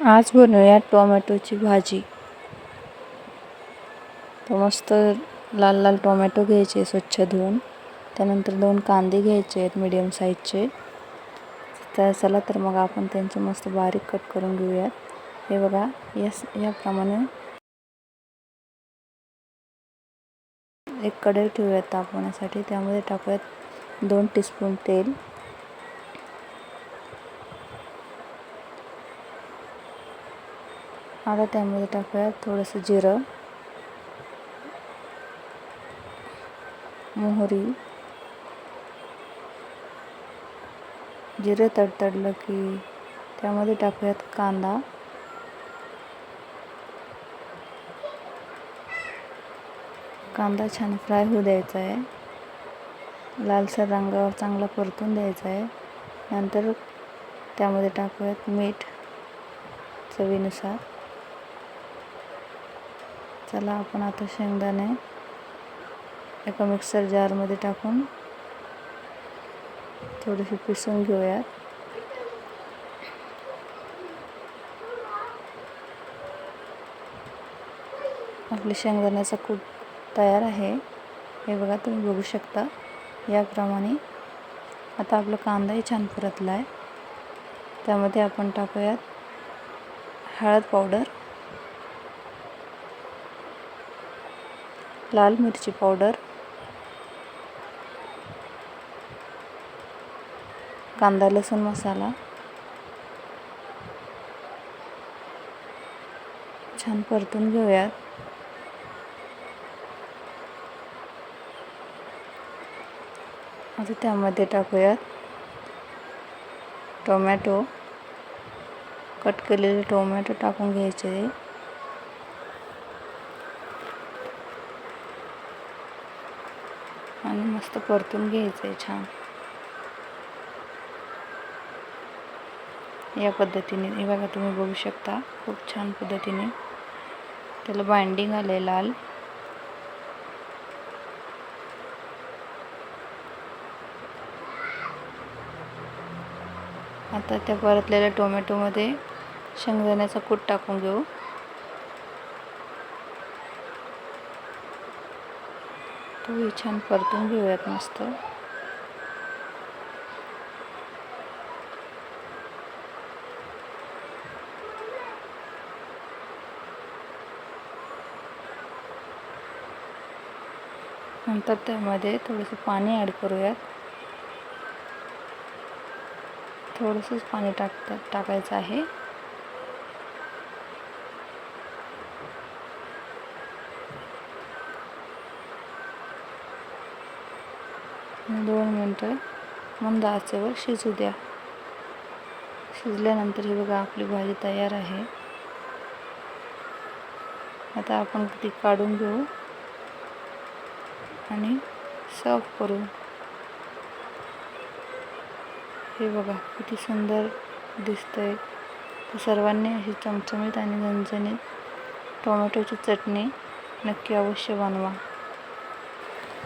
आज बनवूया टोमॅटोची भाजी. तो मस्त लाल लाल टोमॅटो घ्यायचे स्वच्छ धुवून. त्यानंतर दोन कांदे घ्यायचे आहेत मीडियम साईजचे तर चला तर मग आपण त्यांचे मस्त बारीक कट करून घेऊयात. हे बघा यस याप्रमाणे. एक कढई ठेवूयात तापवण्यासाठी त्यामध्ये टाकूयात दोन टीस्पून तेल. आता त्यामध्ये टाकूयात थोडंसं जिरं. मोहरी. जिरं तडतडलं की त्यामध्ये टाकूयात कांदा. कांदा छान फ्राय होऊ द्यायचा आहे. लालसर रंगावर चांगला परतून द्यायचा आहे. नंतर त्यामध्ये टाकूयात मीठ चवीनुसार. चला आपण आता शेंगदाणे एका मिक्सर जारमध्ये टाकून थोडेसे पिसून घेऊयात. आपले शेंगदाण्याचा कूट तयार आहे. हे बघा तुम्ही बघू शकता. याप्रमाणे आता आपला कांदाही छान परतला आहे त्यामध्ये आपण टाकूयात हळद पावडर. लाल मिरची पावडर कांदा लसूण मसाला छान परतून घेऊयात. आता त्यामध्ये टाकूयात टोमॅटो. कट केलेले टोमॅटो टाकून घ्यायचे. आणि मस्त परतून घ्यायचं आहे छान. या पद्धतीने हे बघा तुम्ही बघू शकता खूप छान पद्धतीने. त्याला बाइंडिंग आले लाल. आता त्या परतलेल्या टोमॅटोमध्ये शेंगदाण्याचा कूट टाकून घेऊ. तोही छान परतून घेऊयात मस्त. नंतर त्यामध्ये थोडंसं पाणी ॲड करूयात. थोडंसंच पाणी टाकतात टाकायचं आहे. दोन मिनटं मंद आचेवर शिजू द्या. शिजल्यानंतर ही बघा आपली भाजी तयार आहे. आता आपण ती काढून घेऊ आणि सर्व करू. हे बघा किती सुंदर दिसतंय. तर सर्वांनी अशी चमचमीत आणि झणझणीत टोमॅटोची चटणी नक्की अवश्य बनवा.